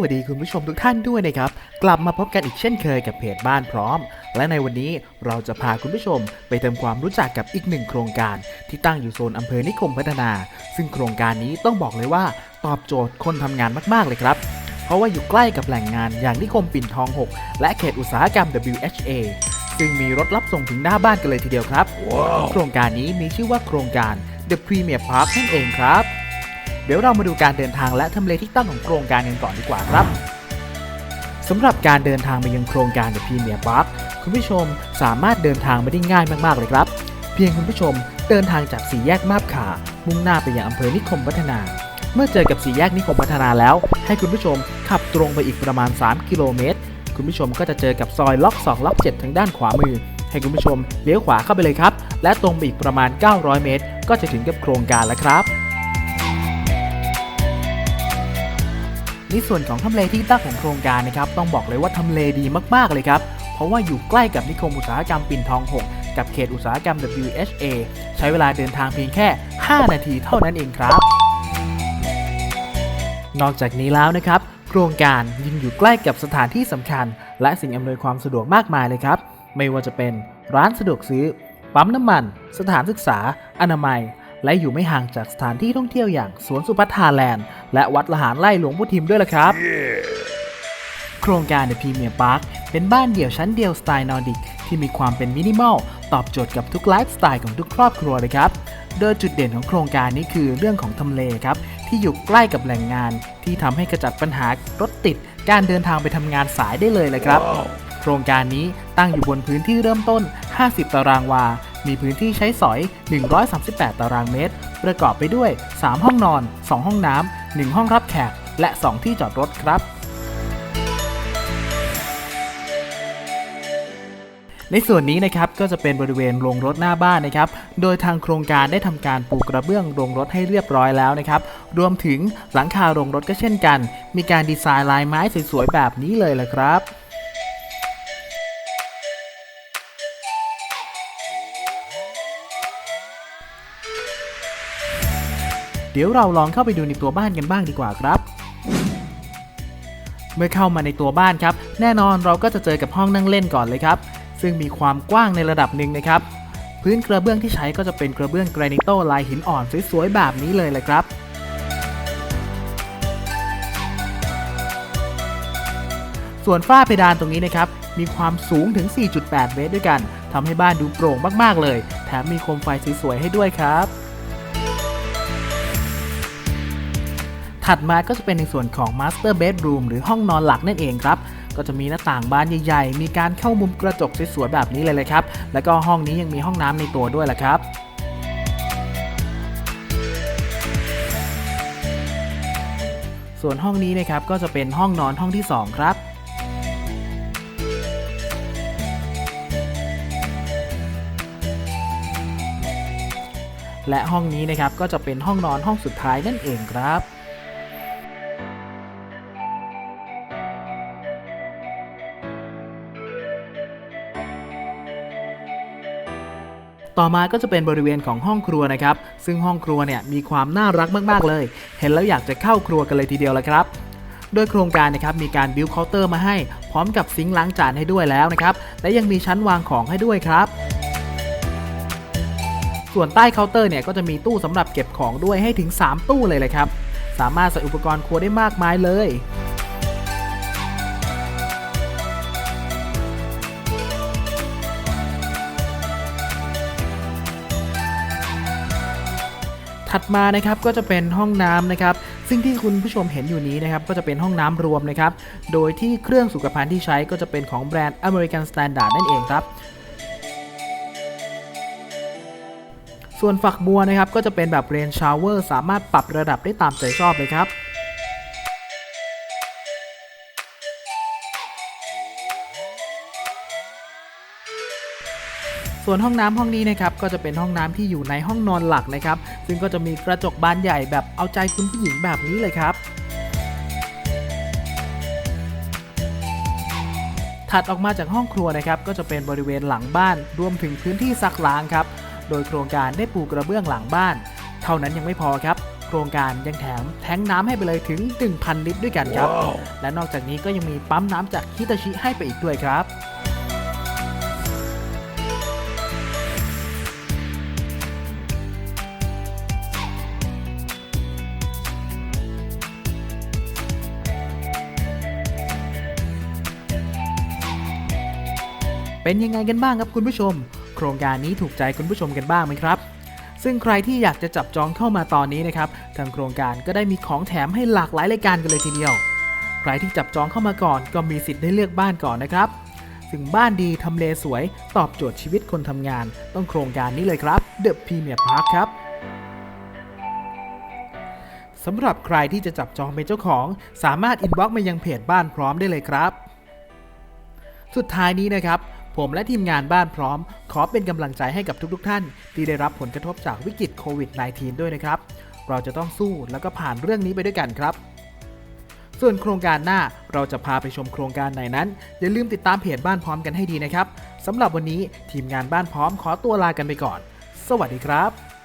วัสดีคุณผู้ชมทุกท่านด้วยนะครับ กลับมาพบกันอีกเช่นเคยกับเพจบ้านพร้อม และในวันนี้เราจะพาคุณผู้ชมไปทำความรู้จักกับอีกหนึ่งโครงการ ที่ตั้งอยู่โซนอำเภอนิคมพัฒนา ซึ่งโครงการนี้ต้องบอกเลยว่า ตอบโจทย์คนทำงานมากๆเลยครับ เพราะว่าอยู่ใกล้กับแหล่งงานอย่างนิคมปิ่นทอง 6 และเขตอุตสาหกรรม WHA ซึ่งมีรถรับส่งถึงหน้าบ้านกันเลยทีเดียวครับโครงการนี้มีชื่อว่าโครงการ The Premier Park นั่นเองครับ เดี๋ยวเรามาดูการเดินทางและทำเลที่ตั้งของโครงการกันก่อนดีกว่าครับสำหรับการเดินทางมายังโครงการ The Premier Park คุณผู้ชมสามารถเดินทางมาได้ง่ายมากๆเลยครับ เพียงคุณผู้ชมเดินทางจากสี่แยกมาบขามุ่งหน้าไปยังอำเภอนิคมพัฒนา เมื่อเจอกับสี่แยกนิคมพัฒนาแล้ว ให้คุณผู้ชมขับตรงไปอีกประมาณ 3 กิโลเมตร คุณผู้ชมก็จะเจอกับซอยล็อก 2 ล็อก 7 ทางด้านขวามือ ให้คุณผู้ชมเลี้ยวขวาเข้าไปเลยครับ และตรงไปอีกประมาณ 900 เมตร ก็จะถึงกับโครงการแล้วครับ ในส่วนของทำเลที่ตั้งของโครงการนะครับต้องบอกเลยว่าทำเลดีมากๆเลยครับ เพราะว่าอยู่ใกล้กับนิคมอุตสาหกรรมปิ่นทอง 6 กับเขตอุตสาหกรรม WHA ใช้เวลาเดินทางเพียงแค่ 5 นาทีเท่านั้นเองครับ นอกจากนี้แล้วนะครับ โครงการยังอยู่ใกล้กับสถานที่สำคัญ และสิ่งอำนวยความสะดวกมากมายเลยครับ ไม่ว่าจะเป็นร้านสะดวกซื้อ ปั๊มน้ำมัน สถานศึกษา อนามัย และอยู่ไม่ห่างจากสถานที่ท่องเที่ยวอย่างสวนสุพัฒนาแลนด์ และวัดละหารไล่หลวงพุทิมด้วยล่ะครับ โครงการ The Premier Park เป็นบ้านเดี่ยวชั้นเดียวสไตล์นอร์ดิกที่มีความเป็นมินิมอล ตอบโจทย์กับทุกไลฟ์สไตล์ของทุกครอบครัวเลยครับ โดยจุดเด่นของโครงการนี้คือเรื่องของทำเลครับ ที่อยู่ใกล้กับแหล่งงาน ที่ทำให้กระจัดปัญหารถติดการเดินทางไปทำงานสายได้เลยเลยครับโครงการนี้ตั้งอยู่บนพื้นที่เริ่มต้น 50 ตารางวา มีพื้นที่ใช้สอย 138 ตารางเมตร ประกอบไปด้วย 3 ห้องนอน 2 ห้องน้ำ 1 ห้องรับแขก และ 2 ที่จอดรถครับในส่วนนี้นะครับก็จะเป็นบริเวณโรงรถหน้าบ้านนะครับ โดยทางโครงการได้ทำการปูกระเบื้องโรงรถให้เรียบร้อยแล้วนะครับ รวมถึงหลังคาโรงรถก็เช่นกัน มีการดีไซน์ลายไม้สวยๆแบบนี้เลยแหละครับ เดี๋ยวเราลองเข้าไปดูในตัวบ้านกันบ้างดีกว่าครับ เมื่อเข้ามาในตัวบ้านครับ แน่นอนเราก็จะเจอกับห้องนั่งเล่นก่อนเลยครับ ซึ่งมีความกว้างในระดับหนึ่งนะครับ พื้นกระเบื้องที่ใช้ก็จะเป็นกระเบื้องแกรนิโตลายหินอ่อนสวยๆแบบนี้เลยเลยครับส่วนฝ้าเพดานตรงนี้นะครับ มีความสูงถึง 4.8 เมตรด้วยกัน ทำให้บ้านดูโปร่งมาก ๆ เลย แถมมีโคมไฟสวย ๆ ให้ด้วยครับ ถัดมาก็จะเป็นในส่วนของ Master Bedroom หรือห้องนอนหลักนั่นเองครับ ก็จะมีหน้าต่างบานใหญ่ๆ มีการเข้ามุมกระจกสวยๆแบบนี้เลยเลยครับ แล้วก็ห้องนี้ยังมีห้องน้ำในตัวด้วยแหละครับส่วนห้องนี้นะครับก็จะเป็นห้องนอนห้องที่ 2 ครับ และห้องนี้นะครับก็จะเป็นห้องนอนห้องสุดท้ายนั่นเองครับ ต่อมาก็จะเป็นบริเวณของห้องครัวนะครับ ซึ่งห้องครัวเนี่ยมีความน่ารักมากๆเลย เห็นแล้วอยากจะเข้าครัวกันเลยทีเดียวละครับ โดยโครงการนะครับมีการบิวเคาน์เตอร์มาให้ พร้อมกับซิงค์ล้างจานให้ด้วยแล้วนะครับ และยังมีชั้นวางของให้ด้วยครับส่วนใต้เคาน์เตอร์เนี่ยก็จะมีตู้สำหรับเก็บของด้วยให้ถึง 3 ตู้เลยเลยครับ สามารถใส่อุปกรณ์ครัวได้มากมายเลย ถัดมานะครับก็จะเป็นห้องน้ำนะครับ ซึ่งที่คุณผู้ชมเห็นอยู่นี้นะครับก็จะเป็นห้องน้ำรวมนะครับ โดยที่เครื่องสุขภัณฑ์ที่ใช้ก็จะเป็นของแบรนด์ American Standard นั่นเองครับส่วนฝักบัวนะครับก็จะเป็นแบบเรนชาวเวอร์สามารถปรับระดับได้ตามใจชอบเลยครับ ส่วนห้องน้ำห้องนี้นะครับก็จะเป็นห้องน้ำที่อยู่ในห้องนอนหลักนะครับ ซึ่งก็จะมีกระจกบานใหญ่แบบเอาใจคุณผู้หญิงแบบนี้เลยครับถัดออกมาจากห้องครัวนะครับก็จะเป็นบริเวณหลังบ้านรวมถึงพื้นที่ซักล้างครับ โดยโครงการได้ปูกระเบื้องหลังบ้าน เท่านั้นยังไม่พอครับ โครงการยังแถมแท้งน้ำให้ไปเลยถึง 1,000 ลิตรด้วยกันครับและนอกจากนี้ก็ยังมีปั๊มน้ำจากฮิตาชิให้ไปอีกด้วยครับ เป็นยังไงกันบ้างครับคุณผู้ชม โครงการนี้ถูกใจคุณผู้ชมกันบ้างไหมครับ ซึ่งใครที่อยากจะจับจองเข้ามาตอนนี้นะครับทางโครงการก็ได้มีของแถมให้หลากหลายรายการกันเลยทีเดียว ใครที่จับจองเข้ามาก่อนก็มีสิทธิ์ได้เลือกบ้านก่อนนะครับซึ่งบ้านดีทำเลสวย ตอบโจทย์ชีวิตคนทำงาน ต้องโครงการนี้เลยครับ The Premier Park ครับสำหรับใครที่จะจับจองเป็นเจ้าของ สามารถอินบ็อกซ์มายังเพจบ้านพร้อมได้เลยครับ สุดท้ายนี้นะครับ ผมและทีมงานบ้านพร้อม ขอเป็นกำลังใจให้กับทุกๆ ท่าน ที่ได้รับผลกระทบจากวิกฤตโควิด -19 ด้วยนะครับ เราจะต้องสู้แล้วก็ผ่านเรื่องนี้ไปด้วยกันครับ ส่วนโครงการหน้าเราจะพาไปชมโครงการไหนนั้น อย่าลืมติดตามเพจบ้านพร้อมกันให้ดีนะครับสำหรับวันนี้ทีมงานบ้านพร้อมขอตัวลากันไปก่อน สวัสดีครับ